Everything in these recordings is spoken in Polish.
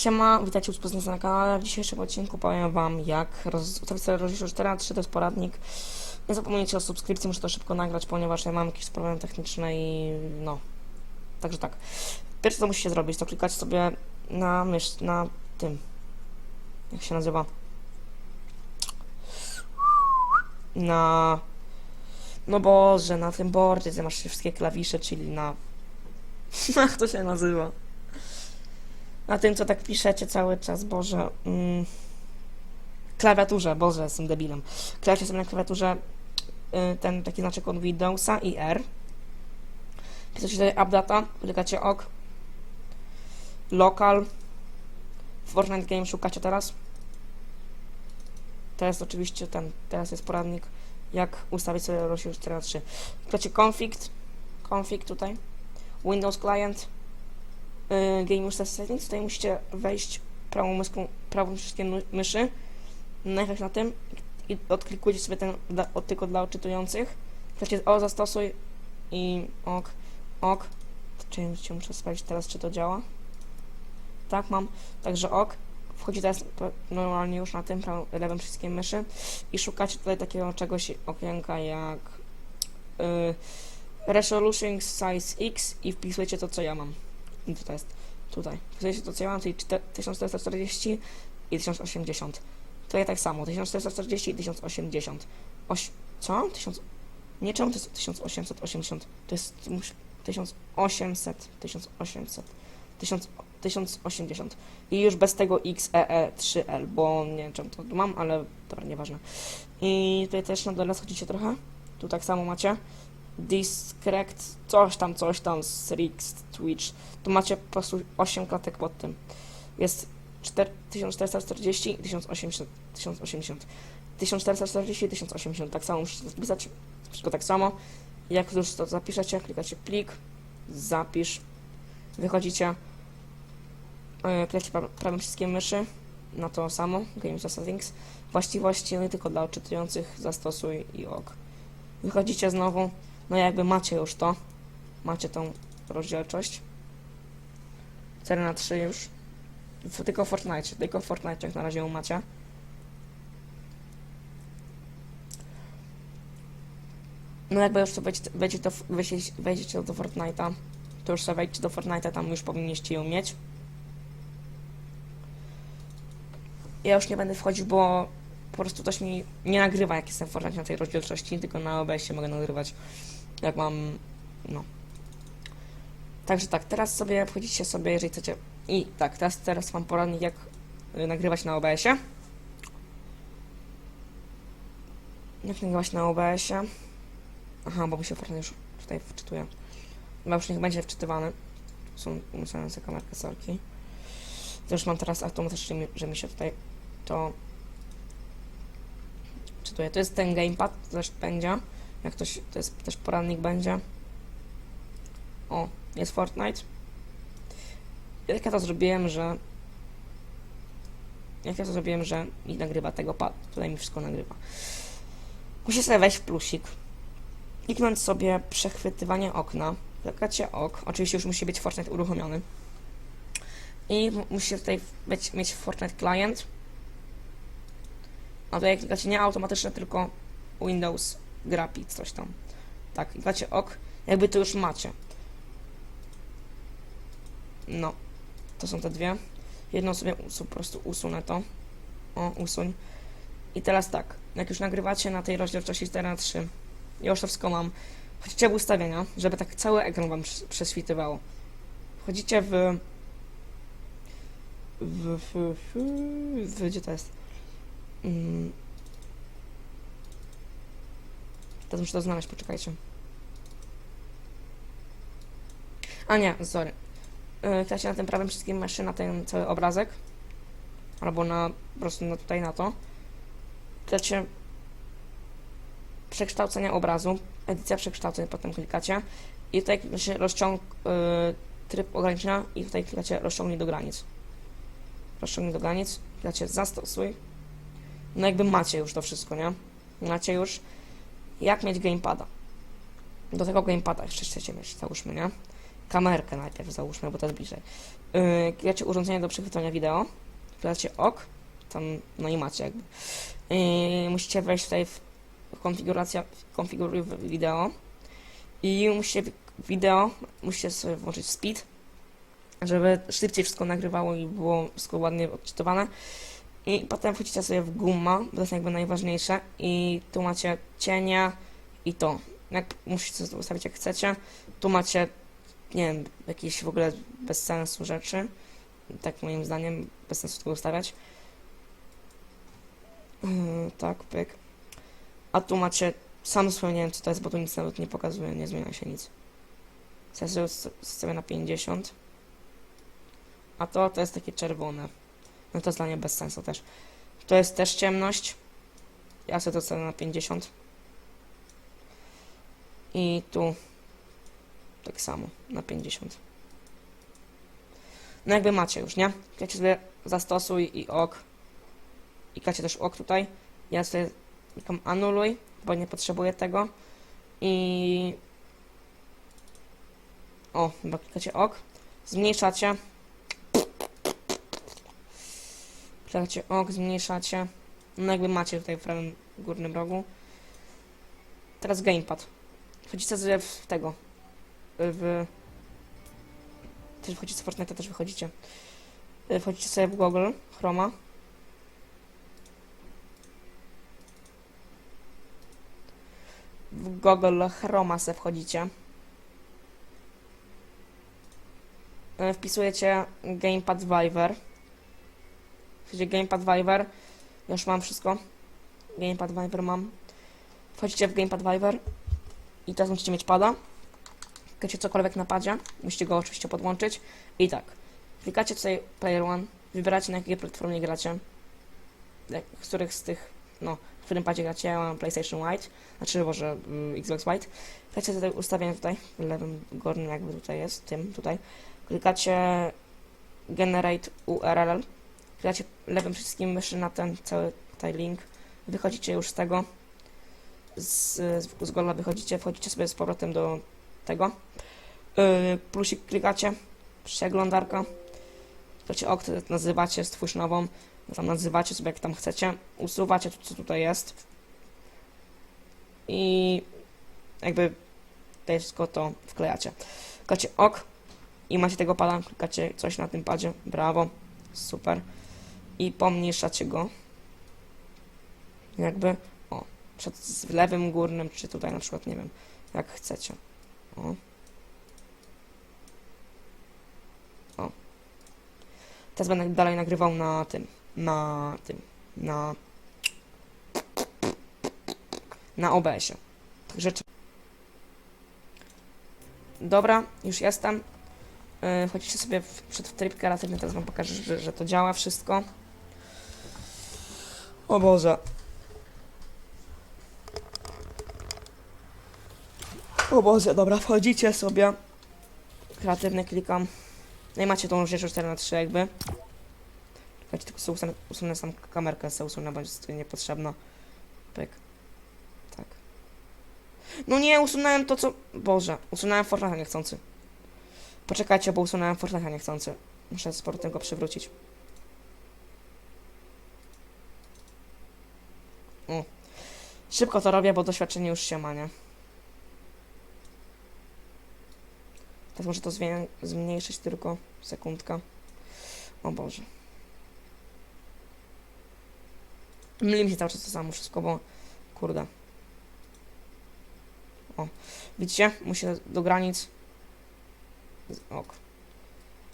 Siema, witajcie u na kanale. W dzisiejszym odcinku powiem wam jak roz... rozliczyć 4 3 to jest poradnik. Nie zapomnijcie o subskrypcji, muszę to szybko nagrać, ponieważ ja mam jakieś problemy techniczne i no. Także tak. Pierwsze co musicie zrobić, to klikać sobie na mysz, na tym. Jak się nazywa? Na... No Boże, na tym boardzie, gdzie masz wszystkie klawisze, czyli na... Jak to się nazywa? Na tym, co tak piszecie cały czas, Boże. Mm, klawiaturze, Boże, jestem debilem. Klikacie sobie na klawiaturze y, ten taki znaczek od Windowsa i R. Piszecie sobie updata, klikacie OK. Local. Fortnite Game szukacie teraz. Teraz oczywiście ten, teraz jest poradnik, jak ustawić sobie rozdział 4 na 3. Klikacie config, config tutaj. Windows Client y, Game User Settings, tutaj musicie wejść prawą myszką, prawą przyciskiem myszy, najpierw na tym i odklikujcie sobie ten od, tylko dla odczytujących. Chcecie o zastosuj i ok, ok. Czy muszę sprawdzić teraz, czy to działa. Tak, mam. Także ok. Wchodzi teraz normalnie już na tym prawym, lewym myszy i szukacie tutaj takiego czegoś okienka jak y, Resolution Size X i wpisujecie to, co ja mam. I to jest tutaj. Co ja mam, czyli 1440 i 1080. Tutaj tak samo, 1440 i 1080. Oś, co? 1000, nie czemu to jest 1880? To jest 1800, 1800, 1000, 1080. I już bez tego XEE3L, bo nie wiem czemu to mam, ale dobra, nieważne. I tutaj też na dole schodzicie trochę. Tu tak samo macie. Discrect, coś tam, coś tam, Strix, Twitch. Tu macie po prostu 8 klatek pod tym. Jest 4, 1440 i 1080, 1080. 1440 i 1080. Tak samo musicie zapisać. Wszystko tak samo. Jak już to zapiszecie, klikacie plik, zapisz, wychodzicie, yy, klikacie pra prawym przyciskiem myszy na to samo, Game User Settings. Właściwości, i tylko dla odczytujących zastosuj i ok. Wychodzicie znowu, no jakby macie już to, macie tą rozdzielczość. 4 na 3 już. Tylko w Fortnite, tylko w Fortnite jak na razie macie. No jakby już sobie wejdziecie do, wejdziecie, wejdziecie do Fortnite'a, to już sobie wejdźcie do Fortnite'a, tam już powinniście ją mieć. Ja już nie będę wchodził, bo po prostu coś mi nie nagrywa, jak jestem w Fortnite na tej rozdzielczości, tylko na OBS-ie mogę nagrywać, jak mam, no. Także tak, teraz sobie wchodzicie sobie, jeżeli chcecie. I tak, teraz, teraz mam poradnik, jak y, nagrywać na OBS-ie. Jak nagrywać na OBS-ie. Aha, bo mi się Fortnite już tutaj wczytuje. Chyba już niech będzie wczytywany. Są umuszające kamerkę sorki. To już mam teraz automatycznie, że mi się tutaj to czytuje. To jest ten gamepad, też będzie. Jak ktoś, to jest też poradnik będzie. O, jest Fortnite. Jak ja to zrobiłem, że... Jak ja to zrobiłem, że mi nagrywa tego pad. Tutaj mi wszystko nagrywa. Musicie sobie wejść w plusik. Kliknąć sobie przechwytywanie okna. Klikacie ok. Oczywiście już musi być Fortnite uruchomiony. I musicie tutaj mieć, mieć Fortnite Client. A tutaj klikacie nie automatyczne, tylko Windows Graphics, coś tam. Tak, klikacie ok. Jakby to już macie. No, to są te dwie. Jedną sobie po prostu usunę to. O, usuń. I teraz tak, jak już nagrywacie na tej rozdzielczości 4 na 3 ja już to wszystko mam. Wchodzicie w ustawienia, żeby tak cały ekran wam prześwitywało. Wchodzicie w... W, w, w, w... Gdzie to jest? Mm. Teraz muszę to znaleźć, poczekajcie. A nie, sorry yy, klikacie na tym prawym wszystkim myszy na ten cały obrazek, albo na po prostu na, tutaj na to, klikacie przekształcenia obrazu, edycja przekształceń, potem klikacie i tutaj klikacie rozciąg, yy, tryb ograniczenia i tutaj klikacie rozciągnij do granic. Rozciągnij do granic, klikacie zastosuj. No jakby macie już to wszystko, nie? Macie już jak mieć gamepada. Do tego gamepada jeszcze chcecie mieć, załóżmy, nie? kamerkę najpierw załóżmy, bo to jest bliżej. Yy, klikacie urządzenie do przechwytywania wideo, klikacie OK, tam, no i macie jakby. Yy, musicie wejść tutaj w konfiguracja, konfiguruj wideo i musicie wideo, musicie sobie włączyć speed, żeby szybciej wszystko nagrywało i było wszystko ładnie odczytywane. I potem wchodzicie sobie w gumma, bo to jest jakby najważniejsze i tu macie cienia i to. Jak musicie to ustawić jak chcecie. Tu macie, nie wiem, jakieś w ogóle bez sensu rzeczy. Tak moim zdaniem, bez sensu tego ustawiać. Yy, tak, pyk. A tu macie, sam sobie nie wiem co to jest, bo tu nic nawet nie pokazuje, nie zmienia się nic. Chcę sobie na 50. A to, to jest takie czerwone. No to jest dla mnie bez sensu też. To jest też ciemność. Ja sobie to cenię na 50. I tu tak samo, na 50. No jakby macie już, nie? Klikacie sobie zastosuj i ok. I klikacie też ok tutaj. Ja sobie klikam anuluj, bo nie potrzebuję tego. I... O, chyba klikacie ok. Zmniejszacie. Klikacie ok, zmniejszacie. No jakby macie tutaj w prawym górnym rogu. Teraz gamepad. Wchodzicie sobie w tego. W... Też wchodzicie z Fortnite'a, też wychodzicie. Y, Wchodzicie sobie w Google, Chroma. W Google Chroma se wchodzicie. Y, Wpisujecie Gamepad Viver. Wchodzicie Gamepad Viver. Już mam wszystko. Gamepad Viver mam. Wchodzicie w Gamepad Viver. I teraz musicie mieć pada. Klikacie cokolwiek na padzie. Musicie go oczywiście podłączyć. I tak. Klikacie tutaj Player One. Wybieracie na jakiej platformie gracie. Z których z tych, no, w którym padzie gracie. Ja mam PlayStation White. Znaczy, może mm, Xbox White. Klikacie tutaj ustawienia tutaj. W lewym górnym jakby tutaj jest. Tym tutaj. Klikacie Generate URL. Klikacie lewym przyciskiem myszy na ten cały tutaj link. Wychodzicie już z tego. Z, z, z Gola wychodzicie, wchodzicie sobie z powrotem do tego. Yy, plusik klikacie, przeglądarka. Klikacie ok, nazywacie, stwórz nową. Tam nazywacie sobie jak tam chcecie. Usuwacie to, co tutaj jest. I jakby tutaj wszystko to wklejacie. Klikacie ok i macie tego pada. Klikacie coś na tym padzie. Brawo. Super. I pomniejszacie go. Jakby przed w lewym górnym, czy tutaj na przykład, nie wiem, jak chcecie. O. O. Teraz będę dalej nagrywał na tym, na tym, na na OBS-ie. Także czy- Dobra, już jestem. Yy, Wchodzicie sobie w, przed w tryb teraz wam pokażę, że, że to działa wszystko. O Boże. O Boże, dobra, wchodzicie sobie. Kreatywny klikam. No i macie tą rzecz 4 na 3 jakby. Czekajcie, tylko sobie usunę, usunę sam kamerkę, sobie usunę, bo jest niepotrzebna. Pyk. Tak. No nie, usunąłem to co... Boże, usunąłem Fortnite'a niechcący. Poczekajcie, bo usunąłem Fortnite'a niechcący. Muszę z powrotem go przywrócić. O. Szybko to robię, bo doświadczenie już się ma, nie? Teraz muszę to zmniejszyć tylko. Sekundka. O Boże. Myli mi się cały czas to samo wszystko, bo... Kurde. O. Widzicie? Muszę do granic... Ok.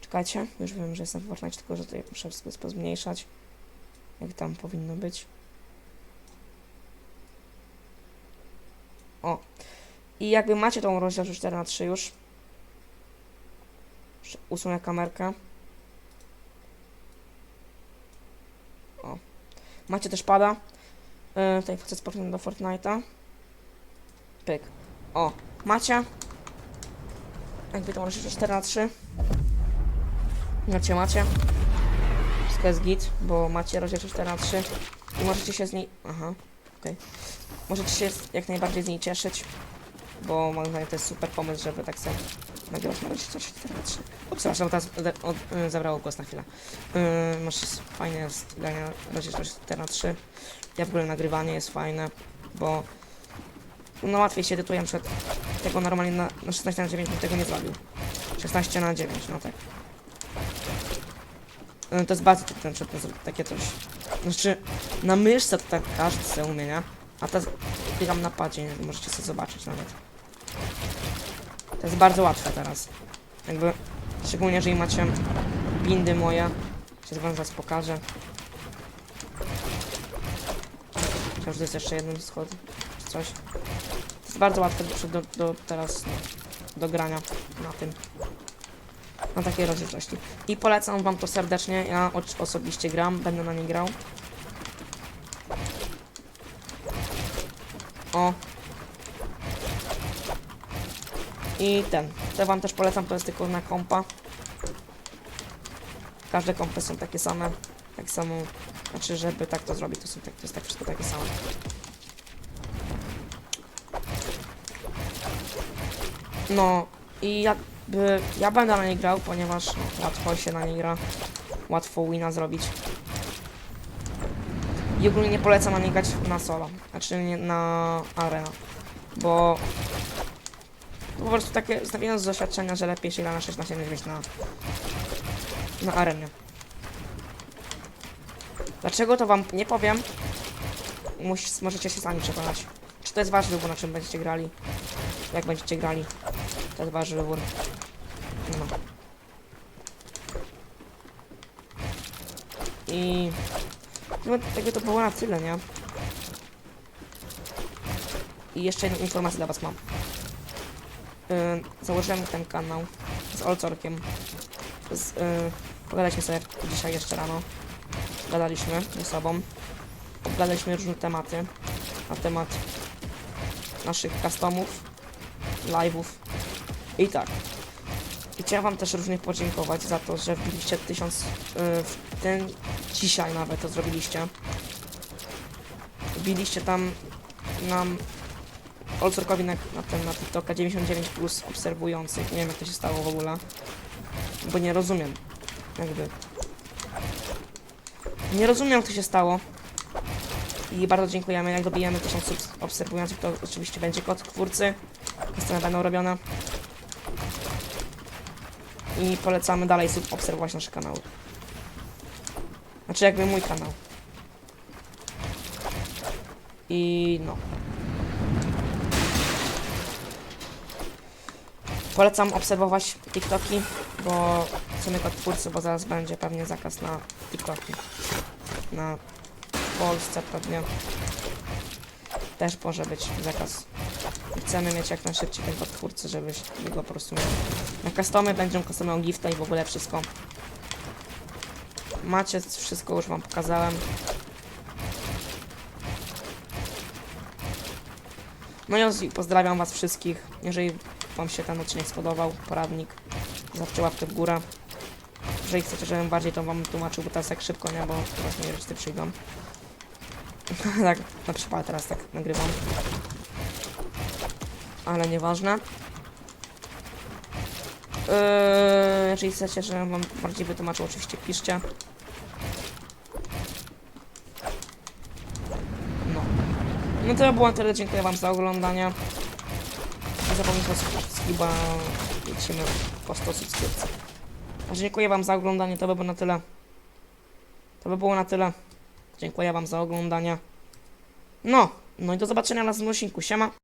Czekajcie. Już wiem, że jestem w Fortnite, tylko że tutaj muszę wszystko pozmniejszać. Jak tam powinno być. O. I jakby macie tą rozdzielczość 4 na 3 już, Usunę kamerkę. O. Macie też pada. Yy, tutaj wchodzę z do Fortnite'a. Pyk. O. Macie. Jakby to może 4 na 3 Macie, macie. Wszystko jest git, bo macie rozdzielczość 4 na 3 I możecie się z niej... Aha. Okej. Możecie się jak najbardziej z niej cieszyć. Bo moim zdaniem to jest super pomysł, żeby tak sobie nagrywasz na razie 3. Przepraszam, teraz y, zabrało głos na chwilę. Y, masz fajne na razie 4 na 3. Ja w ogóle nagrywanie jest fajne, bo no łatwiej się edytuje, na tego normalnie na, na 16 na 9 bym tego nie zrobił. 16 na 9, no tak. Y, To jest bardzo trudne, takie coś. Znaczy, na myszce to tak każdy sobie umie, nie? A teraz biegam na padzie, możecie sobie zobaczyć nawet. To jest bardzo łatwe teraz. Jakby, szczególnie jeżeli macie bindy moje, się wam zaraz pokażę. Chociaż to jest jeszcze jeden schod, czy coś. To jest bardzo łatwe do, do teraz no, do grania na tym. Na takiej rozdzielczości. I polecam wam to serdecznie, ja osobiście gram, będę na nie grał. O. I ten. To wam też polecam, to jest tylko na kompa. Każde kompy są takie same. Tak samo. Znaczy, żeby tak to zrobić, to, są tak, to jest tak wszystko takie same. No i jakby ja będę na niej grał, ponieważ łatwo się na niej gra. Łatwo wina zrobić. I ogólnie nie polecam na niej grać na solo. Znaczy nie na arena. Bo po prostu takie zestawione z doświadczenia, że lepiej się gra na 16 niż mieć na, na arenie. Dlaczego to wam nie powiem? Muś, możecie się sami przekonać. Czy to jest wasz wybór, na czym będziecie grali? Jak będziecie grali? To jest wasz wybór. No. I... No tego to było na tyle, nie? I jeszcze jedną informację dla was mam. Yy, założyłem ten kanał z Olcorkiem. Z, yy, pogadaliśmy sobie dzisiaj jeszcze rano. Gadaliśmy ze sobą. Obgadaliśmy różne tematy. Na temat naszych customów, live'ów i tak. I chciałem wam też różnych podziękować za to, że wbiliście tysiąc yy, w ten dzisiaj nawet to zrobiliście. Wbiliście tam nam Olcorkowi na, na ten na TikToka 99 plus obserwujących. Nie wiem jak to się stało w ogóle. Bo nie rozumiem. Jakby. Nie rozumiem jak to się stało. I bardzo dziękujemy. Jak dobijemy 1000 subs- obserwujących, to oczywiście będzie kod twórcy. Customy będą robione. I polecamy dalej obserwować nasze kanały. Znaczy jakby mój kanał. I no. Polecam obserwować TikToki, bo chcemy kod twórcy, bo zaraz będzie pewnie zakaz na TikToki. Na Polsce pewnie też może być zakaz. Chcemy mieć jak najszybciej ten kod twórcy, żebyś go po prostu miał. Na customy będą customy gifta i w ogóle wszystko. Macie wszystko, już wam pokazałem. No i pozdrawiam was wszystkich. Jeżeli wam się ten odcinek spodobał, poradnik, zawsze łapkę w górę. Jeżeli chcecie, żebym bardziej to wam tłumaczył, bo teraz tak szybko, nie, bo teraz mnie rodzice przyjdą. tak, na przykład teraz tak nagrywam. Ale nieważne. Yy, jeżeli chcecie, żebym wam bardziej wytłumaczył, oczywiście piszcie. No. No to było tyle, dziękuję wam za oglądanie. Nie zapomnijcie bo lecimy po 100 subskrypcji. Dziękuję wam za oglądanie, to by było na tyle. To by było na tyle. Dziękuję wam za oglądanie. No, no i do zobaczenia na następnym odcinku. Siema.